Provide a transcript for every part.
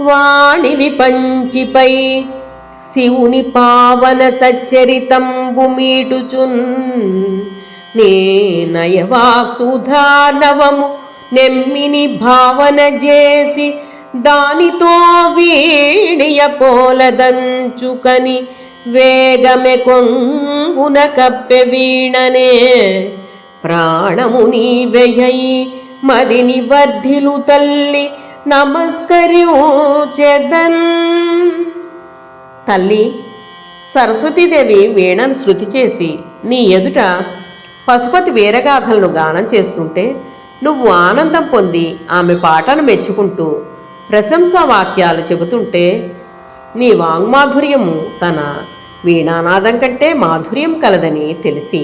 వాణి విపంచిపై శివుని పావన సచ్చరితంబు మీటుచున్ నే నయవాక్సుధానవము నెమ్మిని భావన చేసి దానితో వీణియ పోలదంచుకని వేగమె కొంగున కప్పె వీణనే. ప్రాణము నీవెయై మదిని వర్ధిలు తల్లి నమస్కరించెదన్ తల్లి సరస్వతీదేవి వీణను శృతి చేసి నీ ఎదుట పశుపతి వీరగాథలను గానం చేస్తుంటే నువ్వు ఆనందం పొంది ఆమె పాటను మెచ్చుకుంటూ ప్రశంసా వాక్యాలు చెబుతుంటే నీ వాంగ్మాధుర్యము తన వీణానాదం కంటే మాధుర్యం కలదని తెలిసి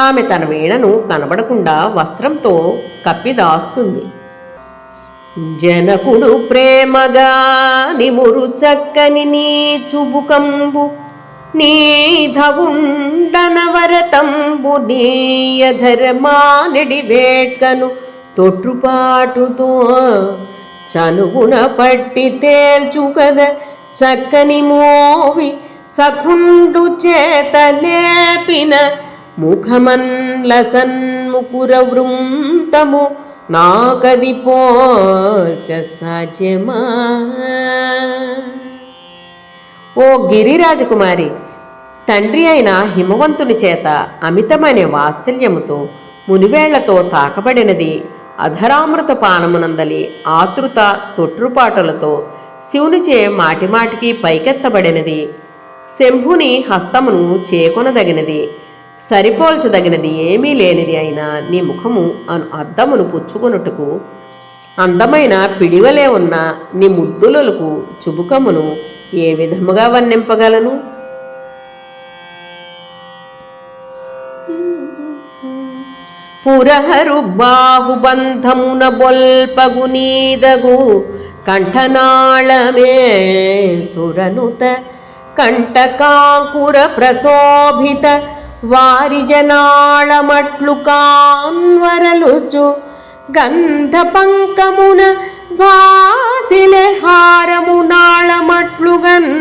ఆమె తన వీణను కనబడకుండా వస్త్రంతో కప్పి దాస్తుంది జనకుడు ప్రేమగా నిమురు చక్కని నీ చుబుకంబు నీధవుండనవరతంబు నీయధర్మానిడి వేట్కను తొట్టుపాటుతో చనుగున పట్టి తేల్చు కద చక్కని మోవి సకుండు చేత లేపిన ముఖమన్ల సన్ముకుర వృంతము నాకది పోల్చ సాధ్యమా? ఓ గిరిరాజకుమారి తండ్రి అయిన హిమవంతుని చేత అమితమైన వాత్సల్యముతో మునివేళ్ళతో తాకబడినది అధరామృత పానమునందలి ఆతృత తొట్రుపాటులతో శివునిచే మాటిమాటికి పైకెత్తబడినది. శంభుని హస్తమును చేకొనదగినది. సరిపోల్చదగినది ఏమీ లేనిది అయినా నీ ముఖము అను అద్దమును పుచ్చుకొనుటకు అందమైన పిడివలే ఉన్న నీ ముద్దులకు చుబుకమును ఏ విధముగా వర్ణింపగలను? పురహరు బాహుబంధమున బొల్పగు నీదగు కంఠనాళమే సురనుత కంటకాంకుర ప్రశోభిత వారి జనాళమట్లు కాన్వరలుచు గంధ పంకమున వాసిలె హారము నాళమట్లుగన్.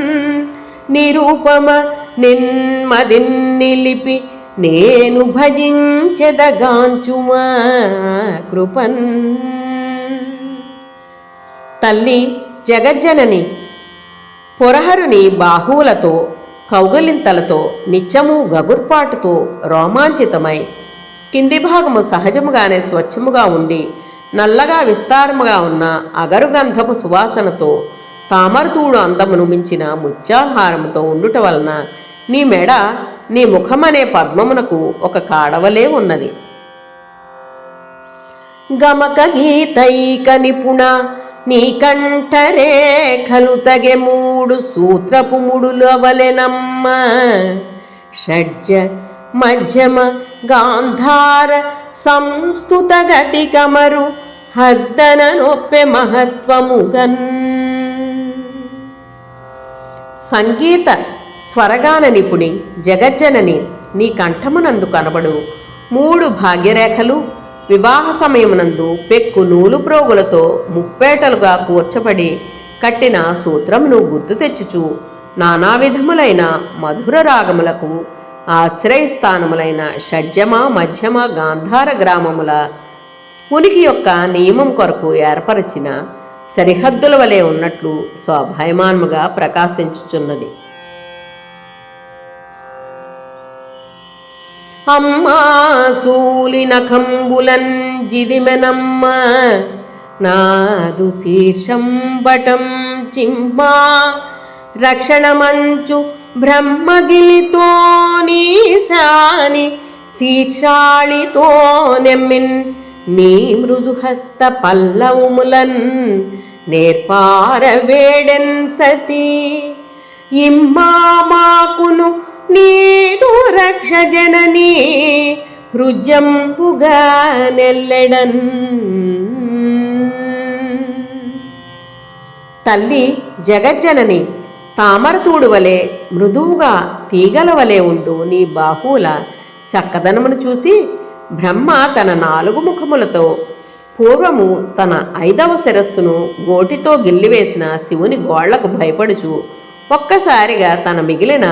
నిరూపమ నిన్మదిన్ నిలిపి నేను భజించెదగాంచుమా కృపన్. తల్లి జగజ్జనని పొరహరుని బాహువులతో కౌగలింతలతో నిత్యము గగుర్పాటుతో రోమాంచితమై కింది భాగము సహజముగానే స్వచ్ఛముగా ఉండి నల్లగా విస్తారముగా ఉన్న అగరుగంధపు సువాసనతో తామరతూడు అందమును మించిన ముత్యాలహారముతో ఉండుట వలన నీ మెడ నీ ముఖమనే పద్మమునకు ఒక కాడవలే ఉన్నది. గమక గీతైక నిపుణ నీ కంఠరేఖలు తగె మూడు సూత్రపు ముడులు అవలెనమ్మ. షడ్జ మధ్యమ గాంధార సంస్థుత గతి కమరు హద్దన నొప్పె మహత్వముగన్ సంగీత స్వరగాన నిపుణి జగజ్జనని నీ కంఠమునందు కనబడు. మూడు భాగ్యరేఖలు వివాహ సమయమునందు పెక్కు నూలు ప్రోగులతో ముప్పేటలుగా కూర్చబడి కట్టిన సూత్రమును గుర్తు తెచ్చుచు నానా విధములైన మధుర రాగములకు ఆశ్రయస్థానములైన షడ్జమ మధ్యమ గాంధార గ్రామముల ఉనికి యొక్క నియమం కొరకు ఏర్పరచిన సరిహద్దుల వలె ఉన్నట్లు స్వాభాయమానముగా ప్రకాశించుచున్నది. అమ్మా సూలిన కంబులన్ జిదిమెనమ్మ నాదు శీర్షంబటం చింబా రక్షణమంచు బ్రహ్మగిలితో నీశాని శీర్షాళితో నెమ్మిన్ నీ మృదుహస్త పల్లవుములన్ నేర్పార వేడెన్ సతీ. ఇమ్మామాకును నీదు రక్ష జనని హృజంపుగా నెల్లెడన్. తల్లి జగజ్జనని తామరతూడు వలె మృదువుగా తీగల వలె ఉండు నీ బాహువుల చక్కదనమును చూసి బ్రహ్మ తన నాలుగు ముఖములతో పూర్వము తన ఐదవ శిరస్సును గోటితో గిల్లివేసిన శివుని గోళ్ళకు భయపడుచు ఒక్కసారిగా తన మిగిలిన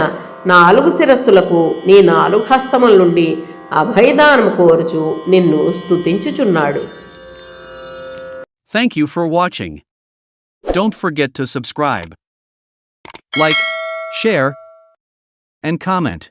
నాలుగు శిరస్సులకు నీ నాలుగు హస్తముల నుండి అభయదానం కోరుచు నిన్ను స్తుతించుచున్నాడు thank you for watching don't forget to subscribe like share and comment